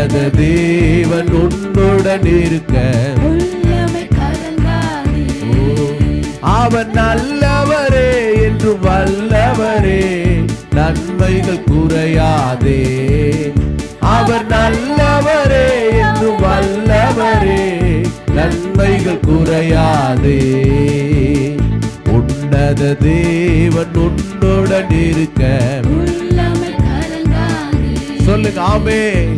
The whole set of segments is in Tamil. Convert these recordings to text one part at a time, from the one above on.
உன்னத தேவன் உன்னுடன் இருக்க. உள்ளமை கலங்காதே. அவர் நல்லவரே என்று வல்லவரே. நன்மைகள் குறையாதே. அவர் நல்லவரே என்று வல்லவரே. நன்மைகள் குறையாதே. உன்னத தேவன் உன்னுடன் இருக்க. உள்ளமை கலங்காதே. சொல்லுங்க ஆமே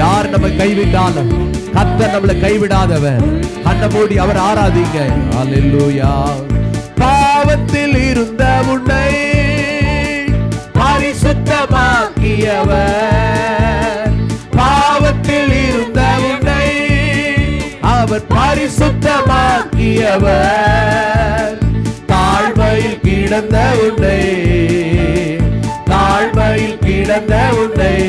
யார் நம்ம கைவிட்டாலும் கத்த நம்மளை கைவிடாதவர். கண்ண மூடி அவர் ஆராதிங்க. அல்லேலூயா பாவத்தில் இருந்த உன்னை பரிசுத்தமாக்கியவர். பாவத்தில் இருந்த உன்னை அவர் பரிசுத்தமாக்கியவர். தாழ்மையில் கிடந்த உன்னை தாழ்மையில் கிடந்த உன்னை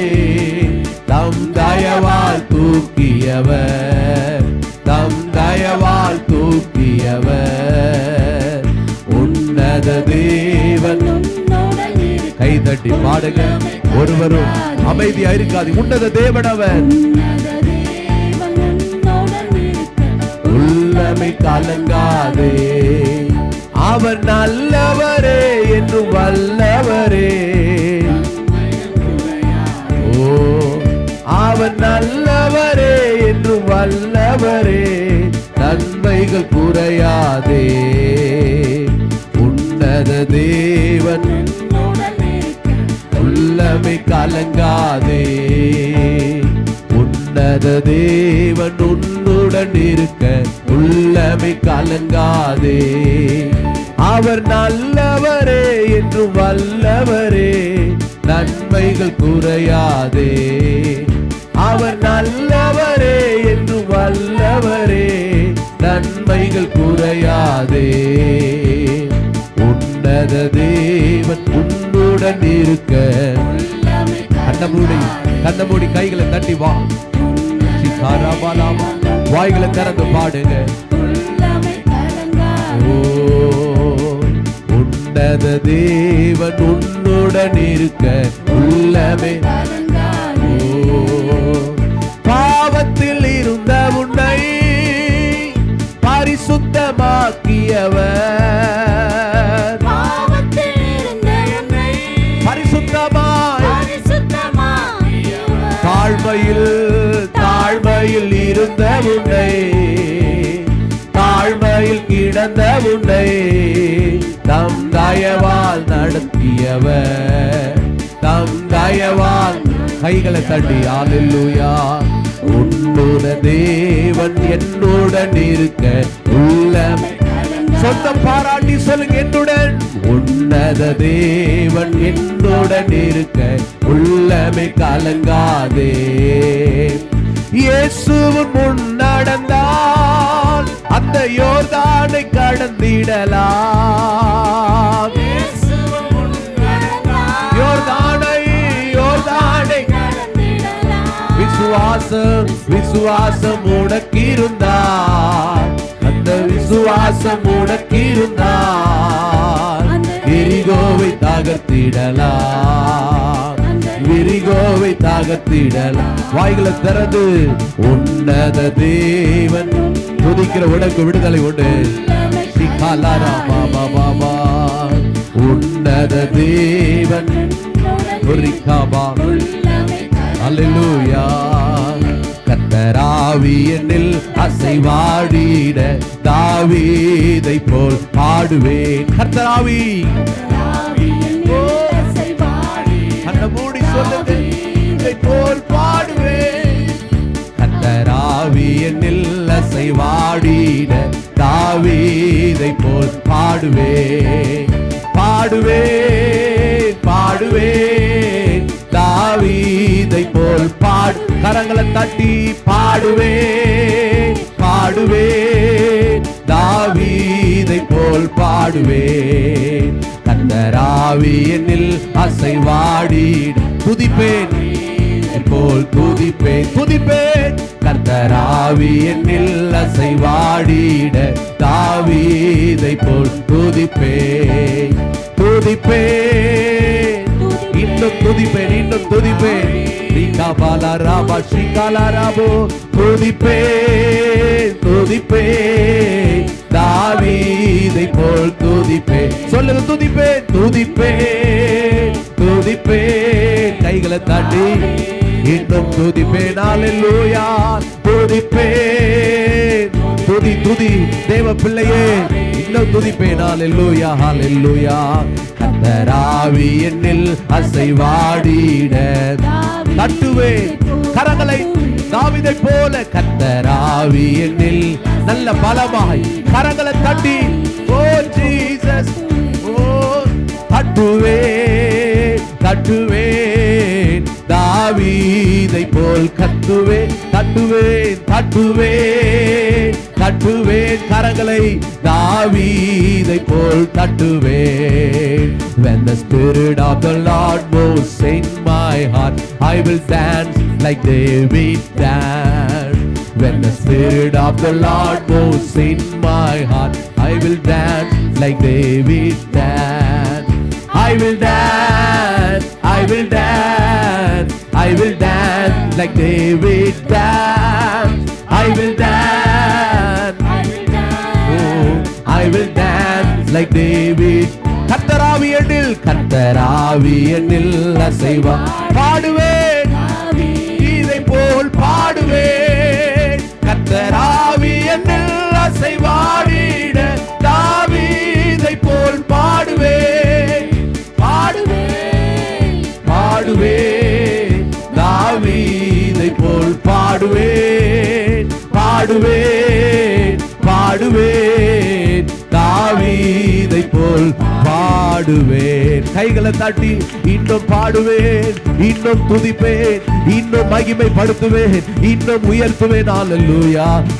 தூக்கியவர். தம் தயவால் தூக்கியவர். உன்னத தேவன். கைதட்டி பாடுங்க ஒருவரும் அமைதியா இருக்காது உன்னத தேவன் அவர். உள்ளமை கலங்காதே. அவர் நல்லவரே என்று வல்லவரே. ஓ அவர் நல்ல வல்லவரே நன்மைகள் குறையாதே. உன்னத தேவன் உள்ளமை கலங்காதே. உன்னத தேவன் உன்னுடன் இருக்க உள்ளமை கலங்காதே. அவர் நல்லவரே என்று வல்லவரே நன்மைகள் குறையாதே. நன்மைகள் குறையாதே. உன்னத தேவன் உன்னுடன் இருக்க. உள்ளமை கண்ணமூடி கண்ணமூடி கைகளை தட்டி வா. சிகாராபாலாமா. வாய்களை திறந்து பாடுங்க. ஓ உன்னத தேவன் உன்னுடன் இருக்க. உள்ளமே என்னை பரிசுத்தமாய். தாழ்மையில் தாழ்மையில் இருந்த உன்னை தாழ்மையில் கிடந்த உன்னை தம் தயவால் நடத்தியவர். தம் தயவால். கைகளை தட்டி ஆலில்லுயா உன்னுட தேவன் என்னுடன் இருக்க சொந்தம் பாராட்டி சொல்லுங்க என்னுடன். உன்னத தேவன் என்னுடன் இருக்க உள்ளமை கலங்காதே. இயேசுவின் முன் நடந்தால் அந்த யோர்தானை கடந்திடலாம். யோர்தானை யோர்தானை. விசுவாசம் விசுவாசம் உனக்கிருந்தால் அந்த விசுவாசம் உனக்கிருந்தால் எரிகோவை தகர்த்திடலாம். விரிகோவை தகர்த்திடலாம். வாய்களை திறந்து உன்னத தேவன். துதிக்கிற உனக்கு விடுதலை உண்டு. உன்னத தேவன். உன்னுடன் ஒரிக்காபா ஆவியனில் அசைவாடிட தாவீதை போல் பாடுவேன். கர்த்தராவி! கண்ண மூடி சொல்லுங்க இதை போல் பாடுவேன் கர்த்தராவியனில் அசைவாடிட தாவீதை போல் பாடுவேன். பாடுவேன். கரங்களை தட்டி பாடுவே பாடுவே. தாவீதை போல் பாடுவே. கந்தராவி என்னில் அசைவாடி துதிப்பேன் போல் துதிப்பேன் துதிப்பேன் கர்த்தராவி என்னில் அசைவாடிட தாவீதை போல் துதிப்பேன் துதிப்பேன் இன்னும் துதிப்பேன் இன்னும் துதிப்பேன் ரீகாபாலா ராபா ஸ்ரீகாலா ராபோ துதிப்பேன் துதிப்பேன் தாவீதை போல் துதிப்பே சொல்லுங்க துதிப்பே துதிப்பே துதிப்பே கைகளை தாண்டி இன்னும் துதிப்பே நாளில்லூயா துதிப்பே துதி துதி தேவ பிள்ளையே இன்னும் துதிப்பேன் அல்லேலூயா அல்லேலூயா கத்தராவி என்னில் அசைவாடிட தட்டுவேன் கரங்களை தாவிதை போல கத்தராவி என்னில் நல்ல பலமாய் கரங்களை தட்டி. ஓ ஜீசஸ் ஓ தட்டுவேன் தட்டுவேன். தாவீதை போல் கத்துவேன் தட்டுவேன் தட்டுவேன். தட்டுவேன் கரங்களை தாவீதை போல் தட்டுவேன் when the spirit of the lord moves in my heart i will dance like david danced when the spirit of the lord moves in my heart i will dance like david danced I will dance, I will dance, I will dance like David danced. I will dance, like David. கத்தராவி எண்ணில் கத்தராவி எண்ணில் அசைவா. பாடுவேன். இதை போல் பாடுவேன். கத்தராவி எண்ணில் அசைவாடிட தாவீதை போல் பாடுவேன். பாடுவேன். பாடுவேன். தாவீதை போல் பாடுவேன். பாடுவேன். பாடுவேன். கைகளை தட்டி இன்னும் பாடுவேன். இன்னும் துதிப்பேன். இன்னும் மகிமைப்படுத்துவேன். இன்னும் உயர்த்துவேன். ஆலல்லூயா